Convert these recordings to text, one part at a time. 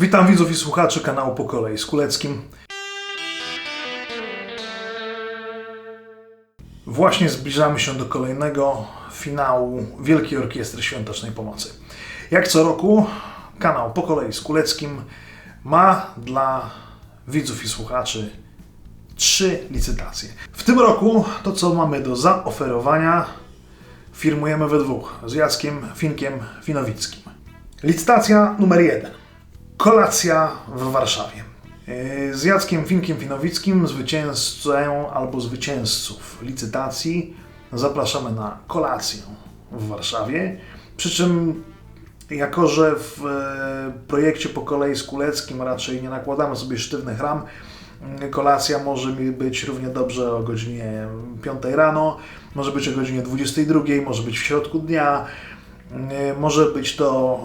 Witam widzów i słuchaczy kanału Po kolei z Kuleckim. Właśnie zbliżamy się do kolejnego finału Wielkiej Orkiestry Świątecznej Pomocy. Jak co roku kanał Po kolei z Kuleckim ma dla widzów i słuchaczy trzy licytacje. W tym roku to, co mamy do zaoferowania, firmujemy we dwóch z Jackiem Finkiem Finowickim. Licytacja numer jeden. Kolacja w Warszawie. Yy, Z Jackiem Finkiem Finowickim, zwycięzcą albo zwycięzców licytacji, zapraszamy na kolację w Warszawie. Przy czym, jako że w e, projekcie po kolei z Kuleckim raczej nie nakładamy sobie sztywnych ram, kolacja może być równie dobrze o godzinie 5 rano, może być o godzinie 22, może być w środku dnia, E, Może być to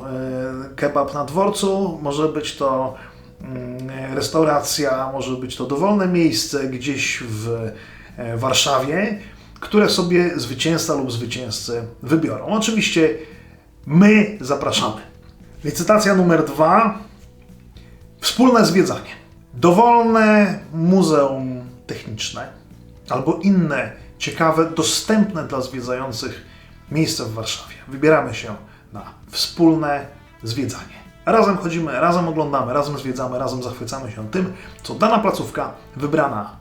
e, kebab na dworcu, może być to mm, restauracja, może być to dowolne miejsce gdzieś w e, Warszawie, które sobie zwycięzca lub zwycięzcy wybiorą. Oczywiście my zapraszamy. Licytacja numer dwa. Wspólne zwiedzanie. Dowolne muzeum techniczne albo inne ciekawe, dostępne dla zwiedzających miejsca w Warszawie. Wybieramy się na wspólne zwiedzanie. Razem chodzimy, razem oglądamy, razem zwiedzamy, razem zachwycamy się tym, co dana placówka wybrana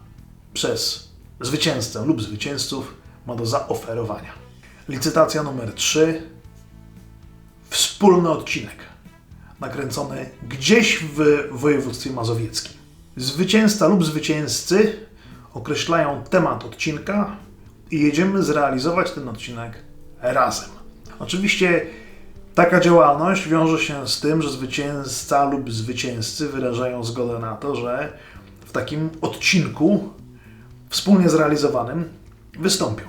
przez zwycięzcę lub zwycięzców ma do zaoferowania. Licytacja numer 3. Wspólny odcinek nakręcony gdzieś w województwie mazowieckim. Zwycięzca lub zwycięzcy określają temat odcinka i jedziemy zrealizować ten odcinek razem. Oczywiście taka działalność wiąże się z tym, że zwycięzca lub zwycięzcy wyrażają zgodę na to, że w takim odcinku wspólnie zrealizowanym wystąpią.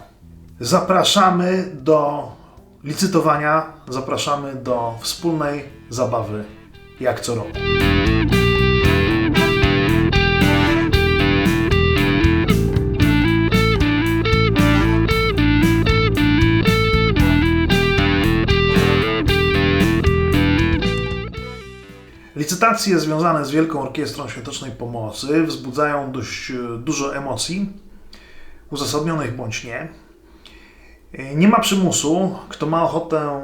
Zapraszamy do licytowania, zapraszamy do wspólnej zabawy jak co roku. Licytacje związane z Wielką Orkiestrą Świątecznej Pomocy wzbudzają dość e, dużo emocji, uzasadnionych bądź nie. E, Nie ma przymusu. Kto ma ochotę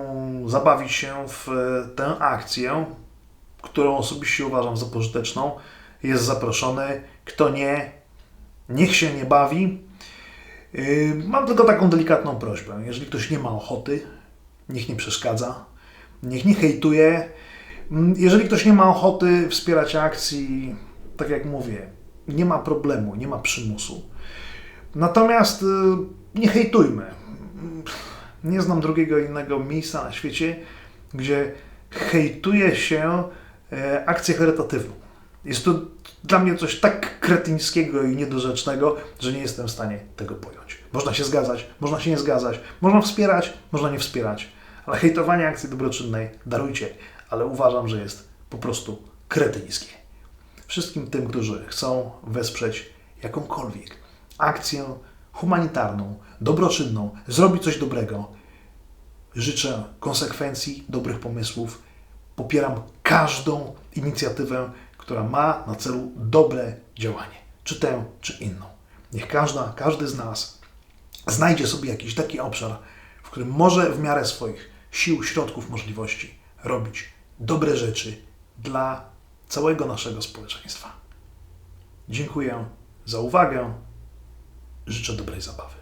zabawić się w e, tę akcję, którą osobiście uważam za pożyteczną, jest zaproszony. Kto nie, niech się nie bawi. Mam tylko taką delikatną prośbę. Jeżeli ktoś nie ma ochoty, niech nie przeszkadza, niech nie hejtuje. Mm, Jeżeli ktoś nie ma ochoty wspierać akcji, tak jak mówię, nie ma problemu, nie ma przymusu. Natomiast y, nie hejtujmy. Nie znam drugiego innego miejsca na świecie, gdzie hejtuje się e, akcję charytatywną. Jest to dla mnie coś tak kretyńskiego i niedorzecznego, że nie jestem w stanie tego pojąć. Można się zgadzać, można się nie zgadzać, można wspierać, można nie wspierać, ale hejtowanie akcji dobroczynnej, darujcie, ale uważam, że jest po prostu kretyńskie. Wszystkim tym, którzy chcą wesprzeć jakąkolwiek akcję humanitarną, dobroczynną, zrobić coś dobrego, życzę konsekwencji, dobrych pomysłów. Popieram każdą inicjatywę, która ma na celu dobre działanie, czy tę, czy inną. Niech każda, każdy z nas znajdzie sobie jakiś taki obszar, w którym może w miarę swoich sił, środków, możliwości robić dobre rzeczy dla całego naszego społeczeństwa. Dziękuję za uwagę. Życzę dobrej zabawy.